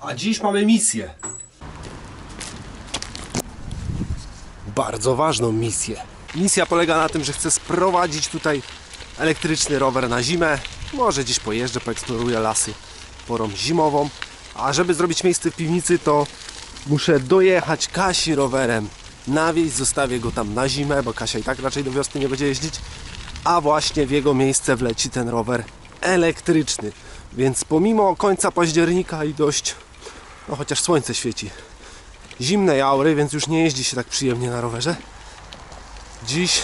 A dziś mamy misję. Bardzo ważną misję. Misja polega na tym, że chcę sprowadzić tutaj elektryczny rower na zimę. Może gdzieś pojeżdżę, poeksploruję lasy porą zimową. A żeby zrobić miejsce w piwnicy, to muszę dojechać Kasi rowerem. Na wieś zostawię go tam na zimę, bo Kasia i tak raczej do wiosny nie będzie jeździć. A właśnie w jego miejsce wleci ten rower elektryczny. Więc pomimo końca października i dość, no chociaż słońce świeci, zimnej aury, więc już nie jeździ się tak przyjemnie na rowerze. Dziś,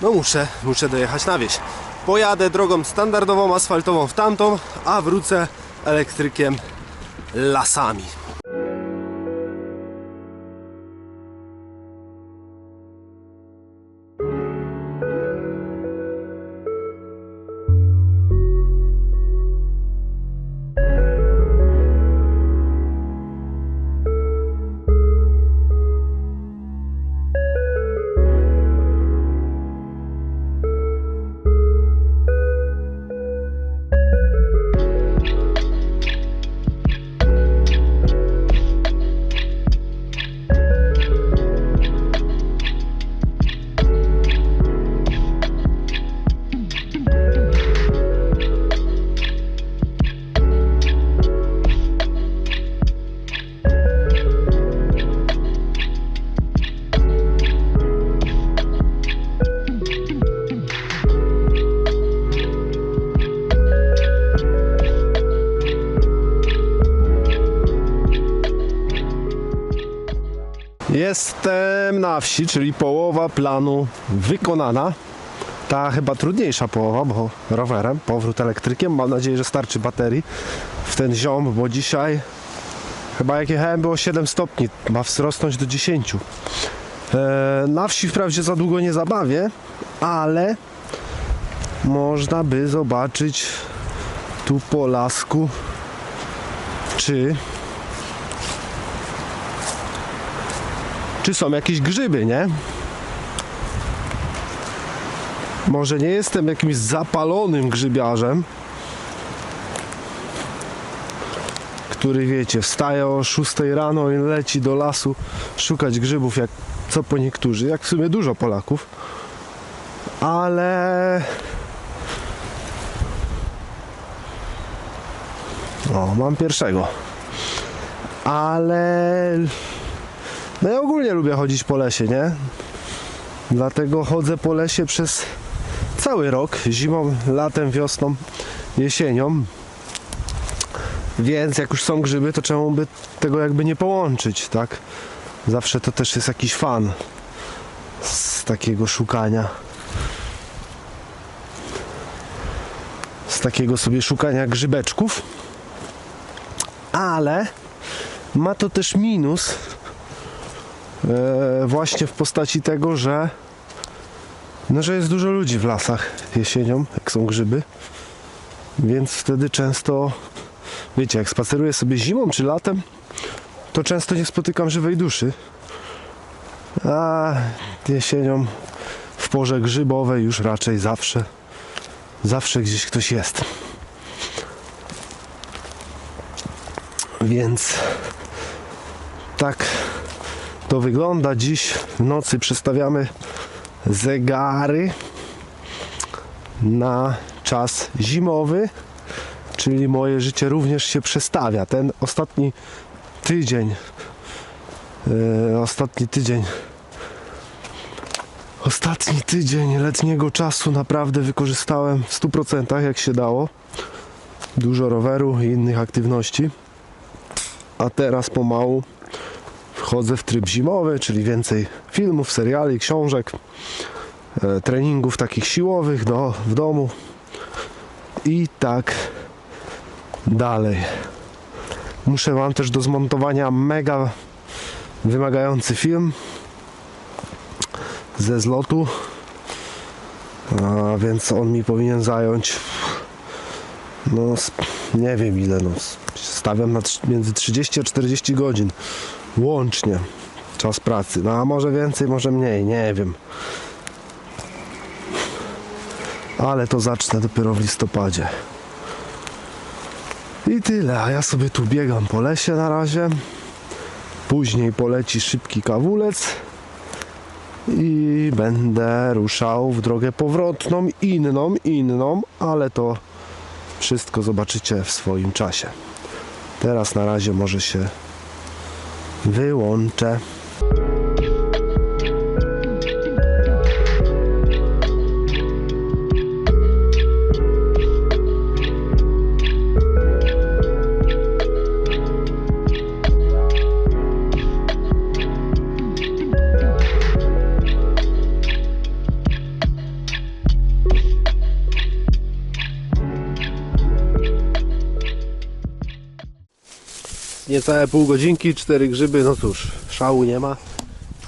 no muszę, muszę dojechać na wieś. Pojadę drogą standardową, asfaltową w tamtą, a wrócę elektrykiem lasami. Na wsi, czyli połowa planu wykonana. Ta chyba trudniejsza połowa, bo rowerem, powrót elektrykiem. Mam nadzieję, że starczy baterii w ten ziom, bo dzisiaj chyba jak jechałem było 7 stopni, ma wzrosnąć do 10. Eee, na wsi wprawdzie za długo nie zabawię, ale można by zobaczyć tu po lasku, czy czy są jakieś grzyby, nie? Może nie jestem jakimś zapalonym grzybiarzem, który wiecie, wstaje o 6 rano i leci do lasu szukać grzybów, jak co po niektórzy, jak w sumie dużo Polaków, ale o, mam pierwszego, ale no ja ogólnie lubię chodzić po lesie, nie? Dlatego chodzę po lesie przez cały rok, zimą, latem, wiosną, jesienią. Więc jak już są grzyby, to czemu by tego jakby nie połączyć, tak? Zawsze to też jest jakiś fan z takiego szukania. Z takiego sobie szukania grzybeczków. Ale ma to też minus, właśnie w postaci tego, że no, że jest dużo ludzi w lasach jesienią, jak są grzyby. Więc wtedy często, wiecie, jak spaceruję sobie zimą czy latem, to często nie spotykam żywej duszy. A jesienią w porze grzybowej już raczej zawsze, zawsze gdzieś ktoś jest. Więc tak to wygląda. Dziś w nocy przestawiamy zegary na czas zimowy, czyli moje życie również się przestawia. Ten ostatni tydzień, e, ostatni tydzień, ostatni tydzień letniego czasu naprawdę wykorzystałem w 100% jak się dało. Dużo roweru i innych aktywności. A teraz pomału wchodzę w tryb zimowy, czyli więcej filmów, seriali, książek, e, treningów takich siłowych do, w domu. I tak dalej. Muszę mam też do zmontowania mega wymagający film ze zlotu, a więc on mi powinien zająć no nie wiem ile, no stawiam na między 30 a 40 godzin łącznie czas pracy. No a może więcej, może mniej, nie wiem. Ale to zacznę dopiero w listopadzie. I tyle, a ja sobie tu biegam po lesie na razie. Później poleci szybki kawulec i będę ruszał w drogę powrotną, inną, inną, ale to wszystko zobaczycie w swoim czasie. Teraz na razie może się wyłączę. Niecałe pół godzinki, cztery grzyby, no cóż, szału nie ma,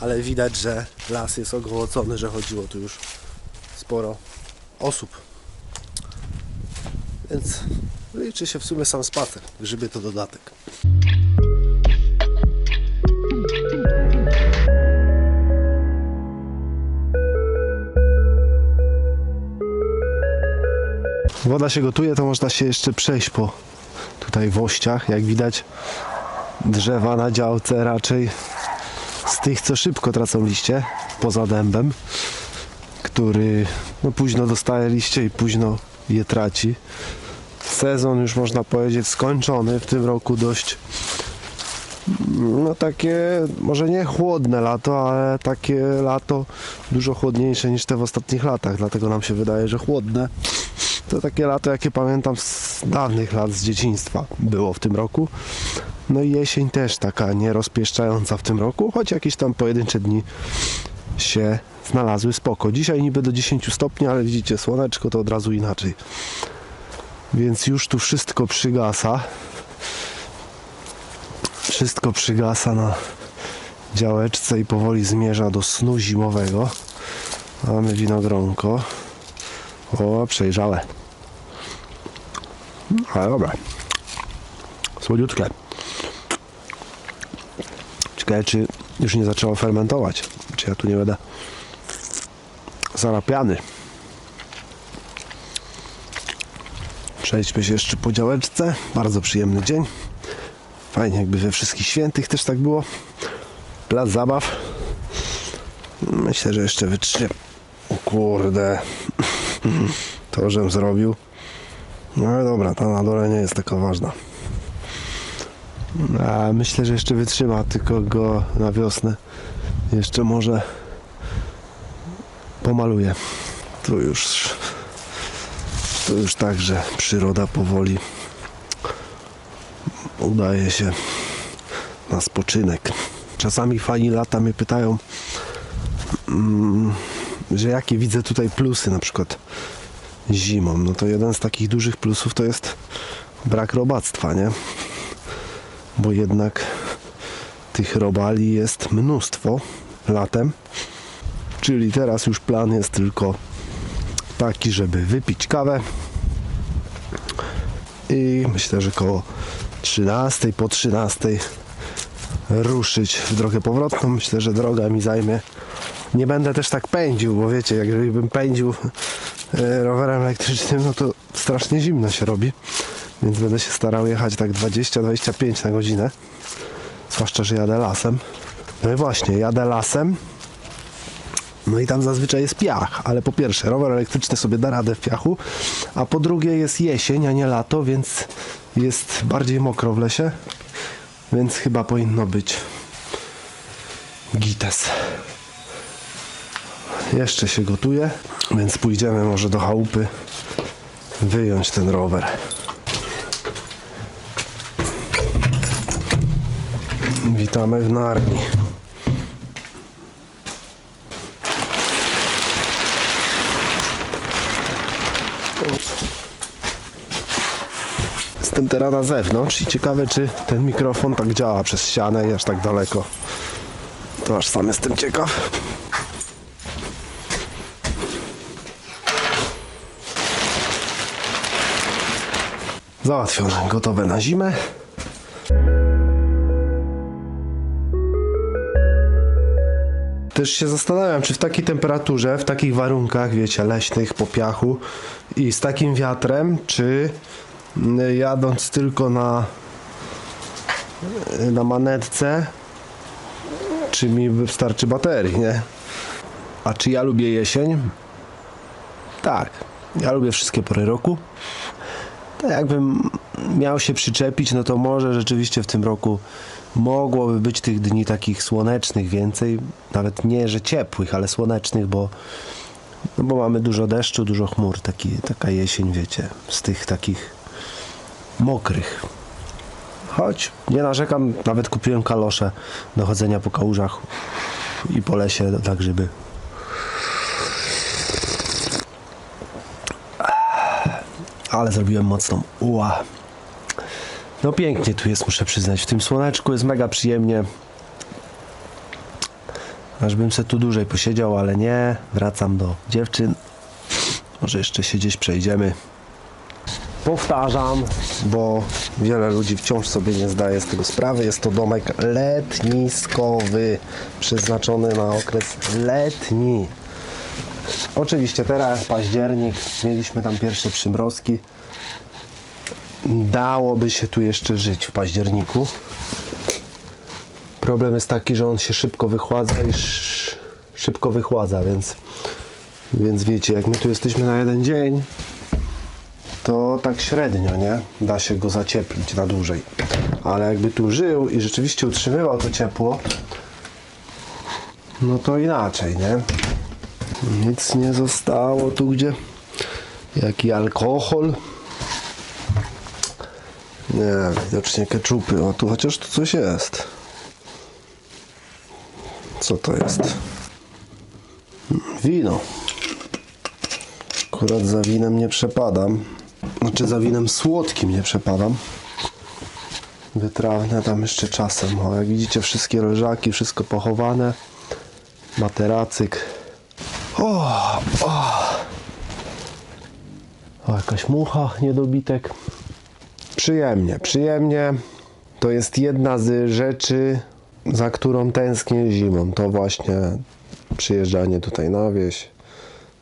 ale widać, że las jest ogołocony, że chodziło tu już sporo osób. Więc liczy się w sumie sam spacer. Grzyby to dodatek. Woda się gotuje, to można się jeszcze przejść po tutaj wościach. Jak widać, drzewa na działce raczej z tych, co szybko tracą liście, poza dębem, który no, późno dostaje liście i późno je traci. Sezon już można powiedzieć skończony, w tym roku dość no takie, może nie chłodne lato, ale takie lato dużo chłodniejsze niż te w ostatnich latach, dlatego nam się wydaje, że chłodne. To takie lato, jakie pamiętam z dawnych lat, z dzieciństwa było w tym roku. No i jesień też taka nierozpieszczająca w tym roku, choć jakieś tam pojedyncze dni się znalazły spoko. Dzisiaj niby do 10 stopni, ale widzicie, słoneczko to od razu inaczej. Więc już tu wszystko przygasa. Wszystko przygasa na działeczce i powoli zmierza do snu zimowego. Mamy winogronko. O, przejrzałe. Ale dobra. Słodziutkie. Czy już nie zaczęło fermentować. Czy ja tu nie będę zarapiany. Przejdźmy się jeszcze po działeczce. Bardzo przyjemny dzień. Fajnie, jakby we wszystkich świętych też tak było. Plac zabaw. Myślę, że jeszcze wytrzymam. O kurde. To, żem zrobił. No ale dobra, ta na dole nie jest taka ważna. A myślę, że jeszcze wytrzyma, tylko go na wiosnę jeszcze może pomaluję. Tu już to już tak, że przyroda powoli udaje się na spoczynek. Czasami fani lata mnie pytają, mm, że jakie widzę tutaj plusy na przykład zimą. No to jeden z takich dużych plusów to jest brak robactwa, nie? Bo jednak tych robali jest mnóstwo latem. Czyli teraz już plan jest tylko taki, żeby wypić kawę i myślę, że koło 13 po 13 ruszyć w drogę powrotną. Myślę, że droga mi zajmie. Nie będę też tak pędził, bo wiecie, jak bym pędził e, rowerem elektrycznym, no to strasznie zimno się robi. Więc będę się starał jechać tak 20-25 na godzinę. Zwłaszcza, że jadę lasem. No i właśnie, jadę lasem. No i tam zazwyczaj jest piach, ale po pierwsze, rower elektryczny sobie da radę w piachu, a po drugie jest jesień, a nie lato, więc jest bardziej mokro w lesie, więc chyba powinno być gites. Jeszcze się gotuje, więc pójdziemy może do chałupy wyjąć ten rower. Witamy w Narni. Jestem teraz na zewnątrz i ciekawe, czy ten mikrofon tak działa przez ścianę i aż tak daleko. To aż sam jestem ciekaw. Załatwione, gotowe na zimę. Też się zastanawiam, czy w takiej temperaturze, w takich warunkach, wiecie, leśnych, po piachu i z takim wiatrem, czy y, jadąc tylko na y, na manetce czy mi wystarczy baterii, nie? A czy ja lubię jesień? Tak. Ja lubię wszystkie pory roku. Tak jakbym miał się przyczepić, no to może rzeczywiście w tym roku mogłoby być tych dni takich słonecznych więcej. Nawet nie, że ciepłych, ale słonecznych, bo, no bo mamy dużo deszczu, dużo chmur. Taki, taka jesień, wiecie, z tych takich mokrych. Choć nie narzekam, nawet kupiłem kalosze do chodzenia po kałużach i po lesie na grzyby. Ale zrobiłem mocną uła. No pięknie tu jest, muszę przyznać. W tym słoneczku jest mega przyjemnie. Aż bym se tu dłużej posiedział, ale nie. Wracam do dziewczyn. Może jeszcze się gdzieś przejdziemy. Powtarzam, bo wiele ludzi wciąż sobie nie zdaje z tego sprawy. Jest to domek letniskowy, przeznaczony na okres letni. Oczywiście teraz październik, mieliśmy tam pierwsze przymrozki. Dałoby się tu jeszcze żyć w październiku. Problem jest taki, że on się szybko wychładza i sz- szybko wychładza, więc, więc wiecie, jak my tu jesteśmy na jeden dzień, to tak średnio, nie? Da się go zacieplić na dłużej. Ale jakby tu żył i rzeczywiście utrzymywał to ciepło, no to inaczej, nie? Nic nie zostało tu gdzie. Jaki alkohol. Nie, widocznie keczupy. O, tu chociaż tu coś jest. Co to jest? Wino. Akurat za winem nie przepadam. Znaczy za winem słodkim nie przepadam. Wytrawne tam jeszcze czasem. O, jak widzicie wszystkie leżaki, wszystko pochowane. Materacyk. O, o. o, jakaś mucha, niedobitek. Przyjemnie, przyjemnie. To jest jedna z rzeczy, za którą tęsknię zimą. To właśnie przyjeżdżanie tutaj na wieś,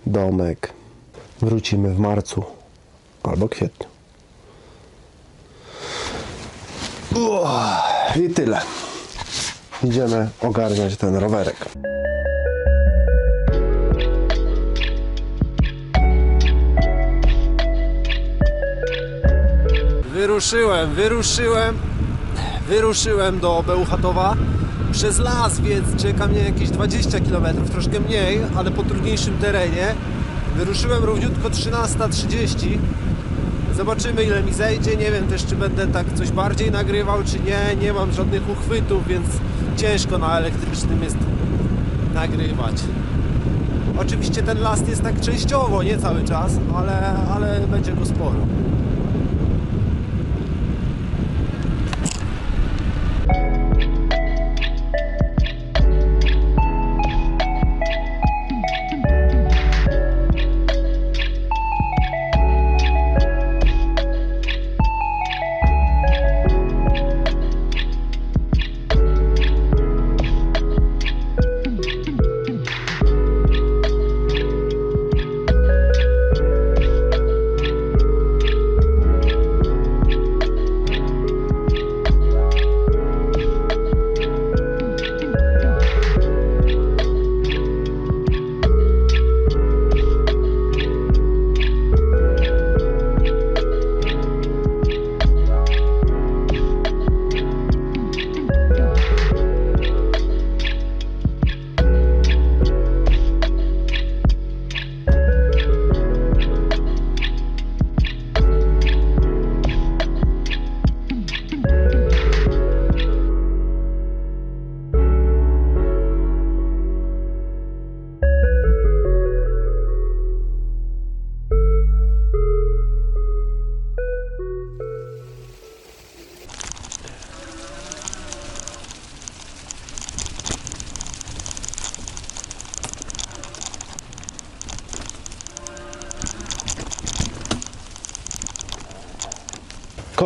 domek. Wrócimy w marcu albo kwietniu. Uff, I tyle. Idziemy ogarniać ten rowerek. Wyruszyłem, wyruszyłem, wyruszyłem do Bełchatowa przez las, więc czeka mnie jakieś 20 km, troszkę mniej, ale po trudniejszym terenie. Wyruszyłem równiutko 13.30. Zobaczymy ile mi zejdzie, nie wiem też czy będę tak coś bardziej nagrywał czy nie, nie mam żadnych uchwytów, więc ciężko na elektrycznym jest nagrywać. Oczywiście ten las jest tak częściowo, nie cały czas, ale, ale będzie go sporo.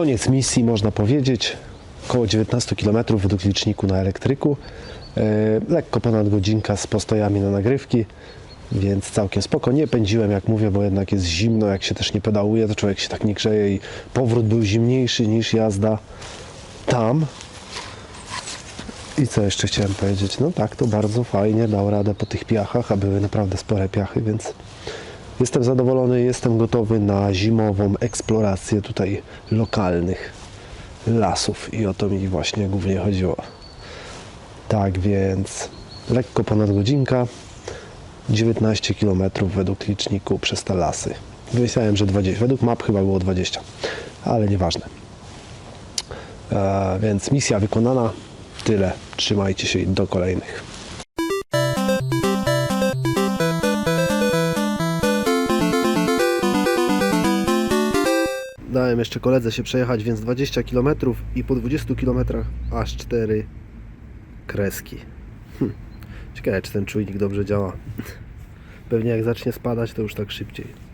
Koniec misji, można powiedzieć. Około 19 km według liczniku na elektryku. E, lekko ponad godzinka z postojami na nagrywki. Więc całkiem spoko. Nie pędziłem, jak mówię, bo jednak jest zimno. Jak się też nie pedałuje, to człowiek się tak nie grzeje i powrót był zimniejszy niż jazda tam. I co jeszcze chciałem powiedzieć? No tak, to bardzo fajnie dał radę po tych piachach, a były naprawdę spore piachy, więc jestem zadowolony, jestem gotowy na zimową eksplorację tutaj lokalnych lasów i o to mi właśnie głównie chodziło. Tak więc lekko ponad godzinka, 19 km według liczniku przez te lasy. Wyjrzałem, że 20, według map chyba było 20, ale nieważne. E, więc misja wykonana. Tyle. Trzymajcie się i do kolejnych. Jeszcze koledze się przejechać, więc 20 km i po 20 km aż 4 kreski. Hm. Ciekawe, czy ten czujnik dobrze działa. Pewnie jak zacznie spadać, to już tak szybciej.